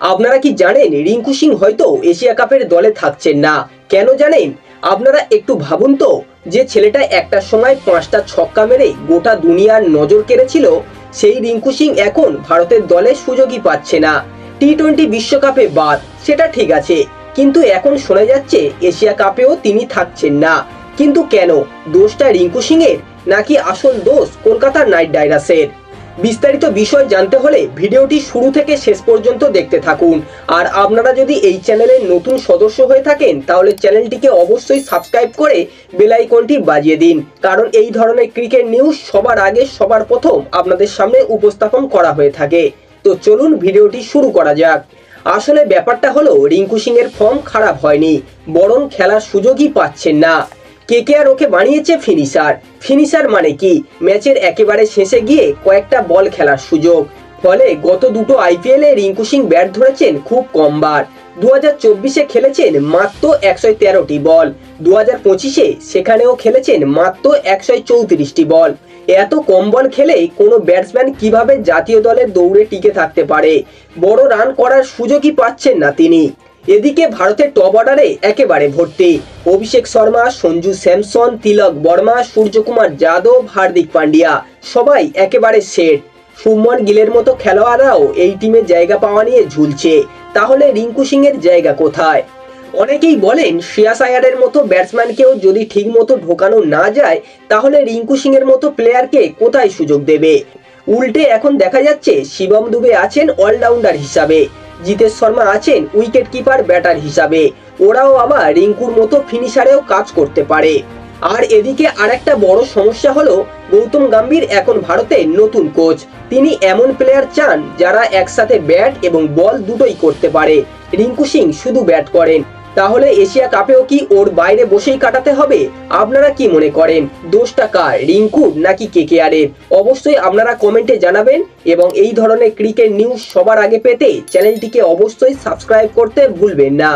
আপনারা কি জানেন রিঙ্কু সিং হয়তো এশিয়া কাপের দলে থাকছেন না? কেন জানেন? আপনারা একটু ভাবুন তো, যে ছেলেটা একটা সময় পাঁচটা ছক্কা মেরে গোটা দুনিয়ার নজর কেড়েছিল, সেই রিঙ্কু সিং এখন ভারতের দলে সুযোগই পাচ্ছে না। টি টোয়েন্টি বিশ্বকাপে বাদ, সেটা ঠিক আছে, কিন্তু এখন শোনা যাচ্ছে এশিয়া কাপেও তিনি থাকছেন না। কিন্তু কেন? দোষটা রিঙ্কু সিং এর নাকি আসল দোষ কলকাতার নাইট রাইডার্সের? বিস্তারিত বিষয় জানতে হলে ভিডিওটি শুরু থেকে শেষ পর্যন্ত দেখতে থাকুন। আর আপনারা যদি এই চ্যানেলের নতুন সদস্য হয়ে থাকেন, তাহলে চ্যানেলটিকে অবশ্যই সাবস্ক্রাইব করে বেল আইকনটি বাজিয়ে দিন। কারণ এই ধরনের ক্রিকেট নিউজ সবার আগে, সবার প্রথম আপনাদের সামনে উপস্থাপন করা হয়ে থাকে। তো চলুন ভিডিওটি শুরু করা যাক। আসলে ব্যাপারটা হলো, রিঙ্কু সিং এর ফর্ম খারাপ হয়নি, বরং খেলার সুযোগই পাচ্ছেন না। কে কে আর ওকে বানিয়েছে ফিনিশার। ফিনিশার মানে কি? ম্যাচের একেবারে শেষে গিয়ে কয়েকটা বল খেলার সুযোগ। ফলে গত দুটো আইপিএল রিঙ্কু সিং ব্যাট ধরেছেন খুব কম বার। দু হাজার চব্বিশে খেলেছেন মাত্র একশো তেরোটি বল। দু হাজার পঁচিশে সেখানেও খেলেছেন মাত্র একশো চৌত্রিশটি বল। এত কম বল খেলে কোনো ব্যাটসম্যান কীভাবে জাতীয় দলের দৌড়ে টিকে থাকতে পারে? বড় রান করার সুযোগই পাচ্ছেন না তিনি। এদিকে ভারতের টপ অর্ডারে একেবারে ভর্তি। অভিষেক শর্মা, সঞ্জু স্যামসন, তিলক বর্মা, সূর্যকুমার যাদব, হার্দিক পান্ডিয়া, সবাই একেবারে সেট শুভমন গিলের মতো খেলোয়াড়রাও এই টিমে জায়গা পাওয়া নিয়ে ঝুলছে। তাহলে রিঙ্কু সিং এর জায়গা কোথায়? অনেকেই বলেন শ্রেয়াস আয়ারের মতো ব্যাটসম্যানকেও যদি ঠিক মতো ঢোকানো না যায়, তাহলে রিঙ্কু সিং এর মতো প্লেয়ারকে কোথায় সুযোগ দেবে? উল্টে এখন দেখা যাচ্ছে, শিবম দুবে আছেন অলরাউন্ডার হিসাবে। জিতেশ শর্মা আছেন উইকেট কিপার ব্যাটার হিসাবে। ওরাও আবার রিঙ্কুর মতো ফিনিশারেও কাজ করতে পারে। আর এদিকে আরেকটা বড় সমস্যা হলো, গৌতম গাম্ভীর এখন ভারতের নতুন কোচ। তিনি এমন প্লেয়ার চান যারা একসাথে ব্যাট এবং বল দুটোই করতে পারে। রিঙ্কু সিং শুধু ব্যাট করেন। তাহলে এশিয়া কাপেও কি ওর বাইরে বসেই কাটাতে হবে? আপনারা কি মনে করেন? দোষটা কার? রিঙ্কু নাকি কে কে আরে অবশ্যই আপনারা কমেন্টে জানাবেন এবং এই ধরনের ক্রিকেট নিউজ সবার আগে পেতে চ্যানেলটিকে অবশ্যই সাবস্ক্রাইব করতে ভুলবেন না।